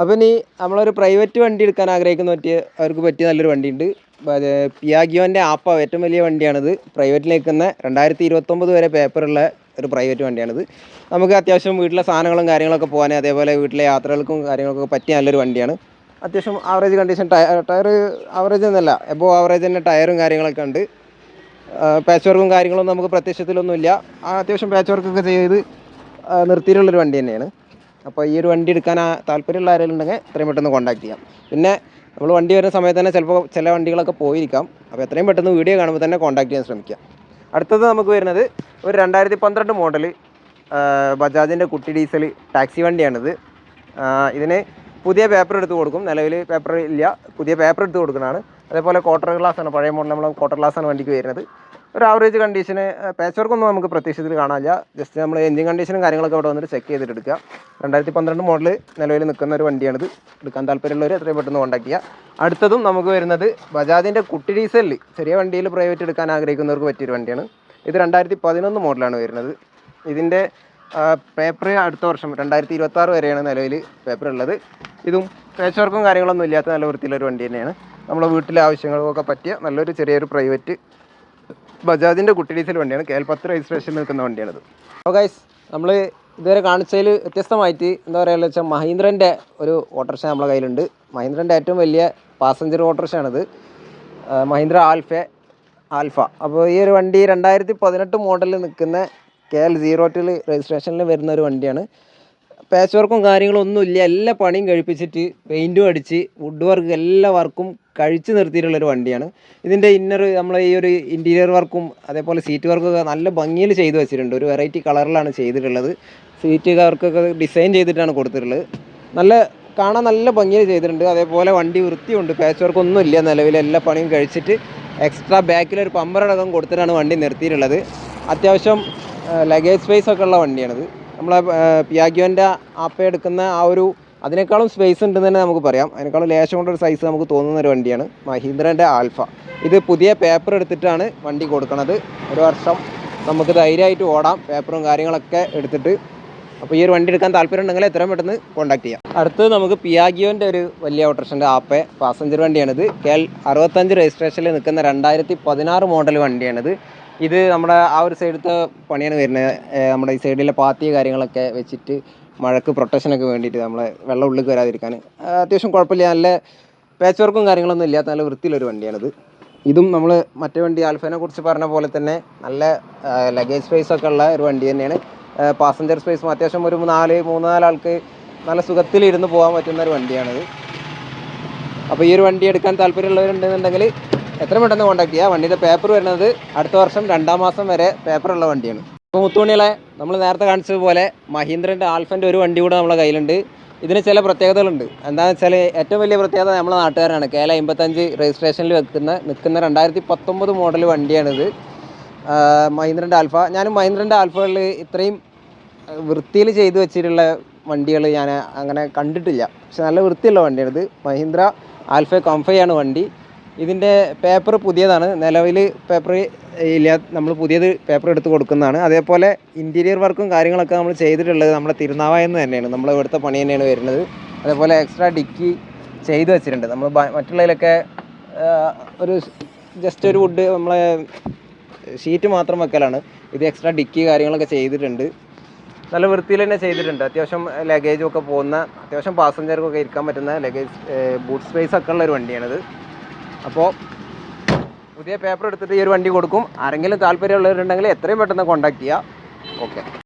അപ്പോൾ ഇനി നമ്മളൊരു പ്രൈവറ്റ് വണ്ടി എടുക്കാൻ ആഗ്രഹിക്കുന്ന പറ്റിയ അവർക്ക് പറ്റിയ നല്ലൊരു വണ്ടിയുണ്ട്. പിയാഗിയോന്റെ ആപ്പ ഏറ്റവും വലിയ വണ്ടിയാണിത്. പ്രൈവറ്റിൽ നിൽക്കുന്ന രണ്ടായിരത്തി ഇരുപത്തൊമ്പത് വരെ പേപ്പറുള്ള ഒരു പ്രൈവറ്റ് വണ്ടിയാണിത്. നമുക്ക് അത്യാവശ്യം വീട്ടിലെ സാധനങ്ങളും കാര്യങ്ങളൊക്കെ പോകാൻ അതേപോലെ വീട്ടിലെ യാത്രകൾക്കും കാര്യങ്ങൾക്കൊക്കെ പറ്റിയ നല്ലൊരു വണ്ടിയാണ്. അത്യാവശ്യം average condition tyre tyre average എന്നല്ല എബോ ആവറേജ് തന്നെ ടയറും കാര്യങ്ങളൊക്കെ ഉണ്ട്. പാച്ച് വർക്കും കാര്യങ്ങളൊന്നും നമുക്ക് പ്രത്യക്ഷത്തിലൊന്നുമില്ല. അത്യാവശ്യം പാച്ച് വർക്കൊക്കെ ചെയ്ത് നിർത്തിയിട്ടുള്ളൊരു വണ്ടി തന്നെയാണ്. അപ്പോൾ ഈ ഒരു വണ്ടി എടുക്കാൻ താല്പര്യമുള്ള ആരെങ്കിലും ഉണ്ടെങ്കിൽ എത്രയും പെട്ടെന്ന് കോൺടാക്ട് ചെയ്യാം. പിന്നെ നമ്മൾ വണ്ടി വരുന്ന സമയത്ത് തന്നെ ചിലപ്പോൾ ചില വണ്ടികളൊക്കെ പോയിരിക്കാം. അപ്പോൾ എത്രയും പെട്ടെന്ന് വീഡിയോ കാണുമ്പോൾ തന്നെ കോൺടാക്ട് ചെയ്യാൻ ശ്രമിക്കുക. അടുത്തത് നമുക്ക് വരുന്നത് ഒരു രണ്ടായിരത്തി പന്ത്രണ്ട് മോഡൽ ബജാജിന്റെ കുട്ടി ഡീസൽ ടാക്സി വണ്ടിയാണിത്. ഇതിന് പുതിയ പേപ്പർ എടുത്ത് കൊടുക്കും. നിലവിൽ പേപ്പർ ഇല്ല. പുതിയ പേപ്പർ എടുത്ത് കൊടുക്കുന്നതാണ്. അതേപോലെ ക്വാർട്ടർ ഗ്ലാസ് ആണ്. പഴയ മോഡൽ നമ്മൾ ക്വാർട്ടർ ഗ്ലാസ് ആണ് വണ്ടിക്ക് വരുന്നത്. ഒരു ആവറേജ് കണ്ടീഷന് പാച്ച് വർക്കൊന്നും നമുക്ക് പ്രത്യക്ഷത്തിൽ കാണാനില്ല. ജസ്റ്റ് നമ്മൾ എഞ്ചിൻ കണ്ടീഷനും കാര്യങ്ങളൊക്കെ ഇവിടെ വന്നിട്ട് ചെക്ക് ചെയ്തിട്ട് എടുക്കുക. രണ്ടായിരത്തി പന്ത്രണ്ട് മോഡൽ നിലവിൽ നിൽക്കുന്ന ഒരു വണ്ടിയാണിത്. എടുക്കാൻ താല്പര്യമുള്ളവർ എത്രയും പെട്ടെന്ന് കോൺടാക്ട് ചെയ്യുക. അടുത്തതും നമുക്ക് വരുന്നത് ബജാജിന്റെ കുട്ടി ഡീസലിൽ ചെറിയ വണ്ടിയിൽ പ്രൈവറ്റ് എടുക്കാൻ ആഗ്രഹിക്കുന്നവർക്ക് പറ്റിയൊരു വണ്ടിയാണ്. ഇത് രണ്ടായിരത്തി പതിനൊന്ന് മോഡലാണ് വരുന്നത്. ഇതിന്റെ പേപ്പർ അടുത്ത വർഷം രണ്ടായിരത്തി ഇരുപത്തി ആറ് വരെയാണ് നിലവിൽ പേപ്പർ ഉള്ളത്. ഇതും പേച്ച് വർക്കും കാര്യങ്ങളൊന്നും ഇല്ലാത്ത നല്ല വൃത്തിയുള്ളൊരു വണ്ടി തന്നെയാണ്. നമ്മുടെ വീട്ടിലെ ആവശ്യങ്ങൾക്കൊക്കെ പറ്റിയ നല്ലൊരു ചെറിയൊരു പ്രൈവറ്റ് ബജാജിന്റെ കുട്ടി ഡീസൽ വണ്ടിയാണ്. കെ എൽ പത്ത് രജിസ്ട്രേഷൻ നിൽക്കുന്ന വണ്ടിയാണിത്. അപ്പോൾ ഗൈസ് നമ്മൾ ഇതുവരെ കാണിച്ചതിൽ വ്യത്യസ്തമായിട്ട് എന്താ പറയുക വെച്ചാൽ മഹീന്ദ്രന്റെ ഒരു ഓട്ടോറിക്ഷ നമ്മളെ കയ്യിലുണ്ട്. മഹീന്ദ്രന്റെ ഏറ്റവും വലിയ പാസഞ്ചർ ഓട്ടോറിക്ഷയാണിത്. Mahindra Alfa Alfa. അപ്പോൾ ഈ ഒരു വണ്ടി രണ്ടായിരത്തി പതിനെട്ട് മോഡലിൽ നിൽക്കുന്ന കെ എൽ സീറോ ടിൽ രജിസ്ട്രേഷനിൽ വരുന്ന ഒരു വണ്ടിയാണ്. പാച്ച് വർക്കും കാര്യങ്ങളും ഒന്നുമില്ല. എല്ലാ പണിയും കഴിപ്പിച്ചിട്ട് പെയിന്റും അടിച്ച് വുഡ് വർക്ക് എല്ലാ വർക്കും കഴിച്ച് നിർത്തിയിട്ടുള്ളൊരു വണ്ടിയാണ്. ഇതിന്റെ ഇന്നർ നമ്മൾ ഈ ഒരു ഇന്റീരിയർ വർക്കും അതേപോലെ സീറ്റ് വർക്കൊക്കെ നല്ല ഭംഗിയിൽ ചെയ്തു വെച്ചിട്ടുണ്ട്. ഒരു വെറൈറ്റി കളറിലാണ് ചെയ്തിട്ടുള്ളത്. സീറ്റ് വർക്കൊക്കെ ഡിസൈൻ ചെയ്തിട്ടാണ് കൊടുത്തിട്ടുള്ളത്. നല്ല കാണാൻ നല്ല ഭംഗിയിൽ ചെയ്തിട്ടുണ്ട്. അതേപോലെ വണ്ടി വൃത്തിയുണ്ട്. പാച്ച് വർക്ക് ഒന്നും ഇല്ല നിലവിൽ. എല്ലാ പണിയും കഴിച്ചിട്ട് എക്സ്ട്രാ ബാക്കിലൊരു പമ്പറടക്കം കൊടുത്തിട്ടാണ് വണ്ടി നിർത്തിയിട്ടുള്ളത്. അത്യാവശ്യം ലഗേജ് സ്പേസ് ഒക്കെ ഉള്ള വണ്ടിയാണിത്. നമ്മളെ പിയാഗ്യോന്റെ ആപ്പ എടുക്കുന്ന ആ ഒരു അതിനേക്കാളും സ്പേസ് ഉണ്ടെന്ന് തന്നെ നമുക്ക് പറയാം. അതിനേക്കാളും ലേശം കൊണ്ടൊരു സൈസ് നമുക്ക് തോന്നുന്ന ഒരു വണ്ടിയാണ് മഹീന്ദ്രന്റെ ആൽഫ. ഇത് പുതിയ പേപ്പർ എടുത്തിട്ടാണ് വണ്ടി കൊടുക്കുന്നത് ഒരു വർഷം നമുക്ക് ധൈര്യമായിട്ട് ഓടാം പേപ്പറും കാര്യങ്ങളൊക്കെ എടുത്തിട്ട്. അപ്പോൾ ഈ ഒരു വണ്ടി എടുക്കാൻ താല്പര്യം ഉണ്ടെങ്കിൽ എത്രയും പെട്ടെന്ന് കോൺടാക്ട് ചെയ്യാം. അടുത്തത് നമുക്ക് പിയാഗിയോന്റെ ഒരു വലിയ ഓട്ടോറിക്ഷന്റെ ആപ്പ് പാസഞ്ചർ വണ്ടിയാണിത്. കെ എൽ അറുപത്തഞ്ച് രജിസ്ട്രേഷനിൽ നിൽക്കുന്ന രണ്ടായിരത്തി പതിനാറ് മോഡൽ വണ്ടിയാണിത്. ഇത് നമ്മുടെ ആ ഒരു സൈഡത്തെ പണിയാണ് വരുന്നത്. നമ്മുടെ ഈ സൈഡിലെ പാത്തി കാര്യങ്ങളൊക്കെ വെച്ചിട്ട് മഴക്ക് പ്രൊട്ടക്ഷനൊക്കെ വേണ്ടിയിട്ട് നമ്മളെ വെള്ളം ഉള്ളിൽ വരാതിരിക്കാൻ അത്യാവശ്യം കുഴപ്പമില്ല. നല്ല പാച്ച് വർക്കും കാര്യങ്ങളൊന്നും ഇല്ലാത്ത നല്ല വൃത്തിയിലൊരു വണ്ടിയാണിത്. ഇതും നമ്മൾ മറ്റേ വണ്ടി ആൽഫേനെ കുറിച്ച് പറഞ്ഞ പോലെ തന്നെ നല്ല ലഗേജ് സ്പേസ് ഒക്കെ ഉള്ള ഒരു വണ്ടി തന്നെയാണ്. പാസഞ്ചർ സ്പേസും അത്യാവശ്യം ഒരു നാല് മൂന്ന് നാലാൾക്ക് നല്ല സുഖത്തിൽ ഇരുന്ന് പോകാൻ പറ്റുന്ന ഒരു വണ്ടിയാണിത്. അപ്പോൾ ഈ ഒരു വണ്ടി എടുക്കാൻ താല്പര്യമുള്ളവരുണ്ടെന്നുണ്ടെങ്കിൽ എത്ര പെട്ടെന്ന് കോൺടാക്ട് ചെയ്യുക വണ്ടിയുടെ പേപ്പർ വരുന്നത് അടുത്ത വർഷം രണ്ടാം മാസം വരെ പേപ്പറുള്ള വണ്ടിയാണ്. അപ്പോൾ മുത്തുമണികളെ നമ്മൾ നേരത്തെ കാണിച്ചതുപോലെ മഹീന്ദ്രന്റെ ആൽഫന്റെ ഒരു വണ്ടി കൂടെ നമ്മളെ കയ്യിലുണ്ട്. ഇതിന് ചില പ്രത്യേകതകളുണ്ട്. എന്താണെന്ന് വെച്ചാൽ ഏറ്റവും വലിയ പ്രത്യേകത നമ്മളെ നാട്ടുകാരാണ്. കെ എൽ അമ്പത്തഞ്ച് രജിസ്ട്രേഷനിൽ വെക്കുന്ന നിൽക്കുന്ന രണ്ടായിരത്തി പത്തൊമ്പത് മോഡൽ വണ്ടിയാണിത് മഹീന്ദ്രന്റെ ആൽഫ. ഞാനും മഹീന്ദ്രന്റെ ആൽഫകളിൽ ഇത്രയും വൃത്തിയിൽ ചെയ്തു വെച്ചിട്ടുള്ള വണ്ടികൾ ഞാൻ അങ്ങനെ കണ്ടിട്ടില്ല. പക്ഷെ നല്ല വൃത്തിയുള്ള വണ്ടിയാണിത്. മഹീന്ദ്ര ആൽഫ കംഫയാണ് വണ്ടി. ഇതിന്റെ പേപ്പർ പുതിയതാണ്. നിലവിൽ പേപ്പർ ഇല്ല. നമ്മൾ പുതിയത് പേപ്പർ എടുത്ത് കൊടുക്കുന്നതാണ്. അതേപോലെ ഇന്റീരിയർ വർക്കും കാര്യങ്ങളൊക്കെ നമ്മൾ ചെയ്തിട്ടുള്ളത് നമ്മുടെ തിരുനാവായ തിരുനാവായെന്ന് തന്നെയാണ്. നമ്മൾ ഇവിടുത്തെ പണി തന്നെയാണ് വരുന്നത്. അതേപോലെ എക്സ്ട്രാ ഡിക്കി ചെയ്ത് വെച്ചിട്ടുണ്ട്. നമ്മൾ മറ്റുള്ളതിലൊക്കെ ഒരു ജസ്റ്റ് ഒരു വുഡ് നമ്മളെ ഷീറ്റ് മാത്രം വെക്കലാണ്. ഇത് എക്സ്ട്രാ ഡിക്കി കാര്യങ്ങളൊക്കെ ചെയ്തിട്ടുണ്ട്. നല്ല വൃത്തിയിൽ തന്നെ ചെയ്തിട്ടുണ്ട്. അത്യാവശ്യം ലഗേജും ഒക്കെ പോകുന്ന അത്യാവശ്യം പാസഞ്ചർക്കൊക്കെ ഇരിക്കാൻ പറ്റുന്ന ലഗേജ് ബൂട്ട് സ്പേസ് ഒക്കെ ഉള്ള ഒരു വണ്ടിയാണിത്. അപ്പോൾ പുതിയ പേപ്പർ എടുത്തിട്ട് ഈ ഒരു വണ്ടി കൊടുക്കും. ആരെങ്കിലും താല്പര്യമുള്ളവരുണ്ടെങ്കിൽ എത്രയും പെട്ടെന്ന് കോൺടാക്ട് ചെയ്യുക ഓക്കെ